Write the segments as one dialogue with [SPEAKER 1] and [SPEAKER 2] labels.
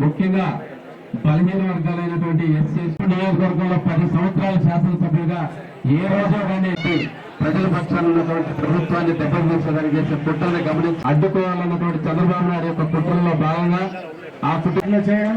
[SPEAKER 1] ముఖ్యంగా బలహీన వర్గాలైనటువంటి ఎస్సీ నియోజకవర్గంలో పది సంవత్సరాల శాసనసభ్యులుగా ఏ రోజు కానీ ప్రజల పక్షాన్ని ఉన్నటువంటి ప్రభుత్వాన్ని దెబ్బతీసేదానికి చేసే కుట్రల్ని గమనించి అడ్డుకోవాలన్నటువంటి చంద్రబాబు నాయుడు యొక్క కుట్రల్లో భాగంగా ఆ కుటుంబ చేయడం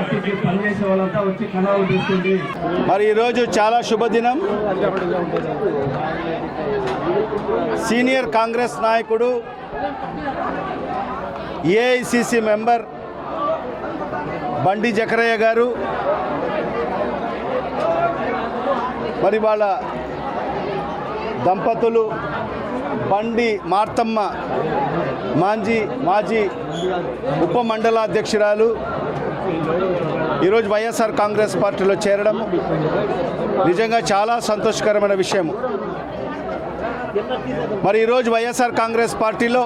[SPEAKER 1] పార్టీకి పనిచేసే వాళ్ళంతా వచ్చి కళాలు తీసుకుంది
[SPEAKER 2] మరి ఈరోజు చాలా శుభదినం. సీనియర్ కాంగ్రెస్ నాయకుడు ఏఐసిసి మెంబర్ బండి జకరయ్య గారు మరి వాళ్ళ దంపతులు బండి మార్తమ్మ మాంజీ మాజీ ఉప మండలాధ్యక్షురాలు ఈరోజు వైఎస్ఆర్ కాంగ్రెస్ పార్టీలో చేరడం నిజంగా చాలా సంతోషకరమైన విషయం. మరి ఈరోజు వైఎస్ఆర్ కాంగ్రెస్ పార్టీలో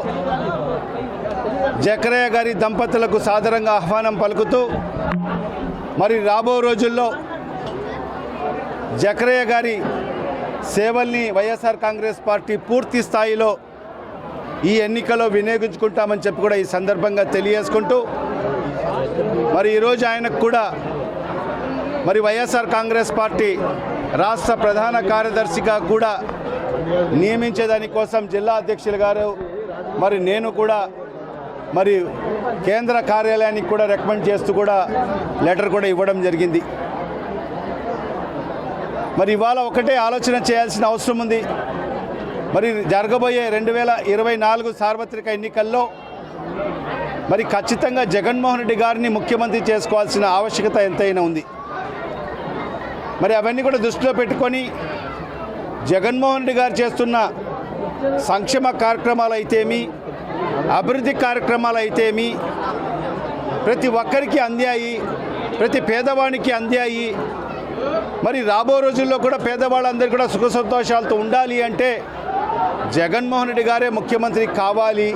[SPEAKER 2] జకరయ్య గారి దంపతులకు సాదరంగా ఆహ్వానం పలుకుతూ మరి రాబో రోజుల్లో జకరయ్య గారి సేవల్ని వైఎస్ఆర్ కాంగ్రెస్ పార్టీ పూర్తి స్థాయిలో ఈ ఎన్నికలో వినియోగించుకుంటామని చెప్పి కూడా ఈ సందర్భంగా తెలియజేసుకుంటూ మరి ఈరోజు ఆయనకు కూడా మరి వైఎస్ఆర్ కాంగ్రెస్ పార్టీ రాష్ట్ర ప్రధాన కార్యదర్శిగా కూడా నియమించేదాని కోసం జిల్లా అధ్యక్షులు గారు మరి నేను కూడా మరి కేంద్ర కార్యాలయానికి కూడా రికమెండ్ చేస్తూ కూడా లెటర్ కూడా ఇవ్వడం జరిగింది. మరి ఇవాళ ఒకటే ఆలోచన చేయాల్సిన అవసరం ఉంది. మరి జరగబోయే రెండు వేల ఇరవై నాలుగు సార్వత్రిక ఎన్నికల్లో మరి ఖచ్చితంగా జగన్మోహన్ రెడ్డి గారిని ముఖ్యమంత్రి చేసుకోవాల్సిన ఆవశ్యకత ఎంతైనా ఉంది. మరి అవన్నీ కూడా దృష్టిలో పెట్టుకొని జగన్మోహన్ రెడ్డి గారు చేస్తున్న సంక్షేమ కార్యక్రమాలు అయితేమి అభివృద్ధి కార్యక్రమాలు అయితేమి ప్రతి ఒక్కరికి అందాయి ప్రతి పేదవానికి అందాయి మరి రాబో రోజుల్లో కూడా పేదవాళ్ళందరూ కూడా సుఖ సంతోషాలతో ఉండాలి అంటే జగన్మోహన్ రెడ్డి గారే ముఖ్యమంత్రి కావాలి.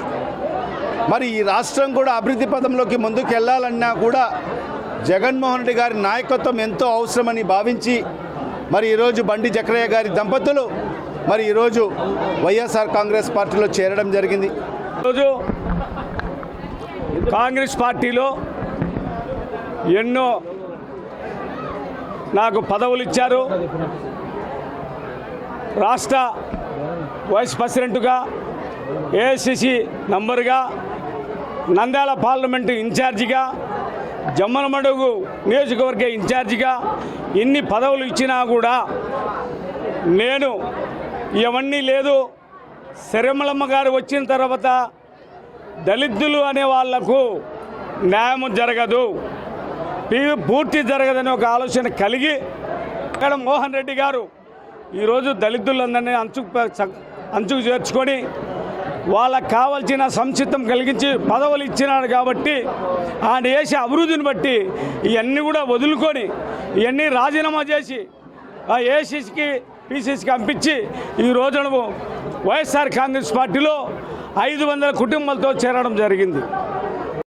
[SPEAKER 2] మరి ఈ రాష్ట్రం కూడా అభివృద్ధి పదంలోకి ముందుకు వెళ్ళాలన్నా కూడా జగన్మోహన్ రెడ్డి గారి నాయకత్వం ఎంతో అవసరమని భావించి మరి ఈరోజు బండి జక్రయ్య గారి దంపతులు మరి ఈరోజు వైఎస్ఆర్ కాంగ్రెస్ పార్టీలో చేరడం జరిగింది.
[SPEAKER 3] ఈరోజు కాంగ్రెస్ పార్టీలో ఎన్నో నాకు పదవులు ఇచ్చారు. రాష్ట్ర వైస్ ప్రెసిడెంట్గా ఏఐసిసి నంబర్గా నంద్యాల పార్లమెంటు ఇన్ఛార్జిగా జమ్మలమడుగు నియోజకవర్గ ఇన్ఛార్జిగా ఇన్ని పదవులు ఇచ్చినా కూడా నేను ఇవన్నీ లేదు. శరమలమ్మ గారు వచ్చిన తర్వాత దళితులు అనే వాళ్ళకు న్యాయం జరగదు. పూర్తి జరగదనే ఒక ఆలోచన కలిగి ఇక్కడ మోహన్ రెడ్డి గారు ఈరోజు దళితులందరినీ అంచుకు అంచుకు చేర్చుకొని వాళ్ళకు కావాల్సిన సంచితం కలిగించి పదవులు ఇచ్చినాడు కాబట్టి ఆయన చేసే అభివృద్ధిని బట్టి ఇవన్నీ కూడా వదులుకొని ఇవన్నీ రాజీనామా చేసి ఆ ఏసీసీకి పీసీసీకి పంపించి ఈ రోజున వైఎస్ఆర్ కాంగ్రెస్ పార్టీలో ఐదు వందల కుటుంబాలతో చేరడం జరిగింది.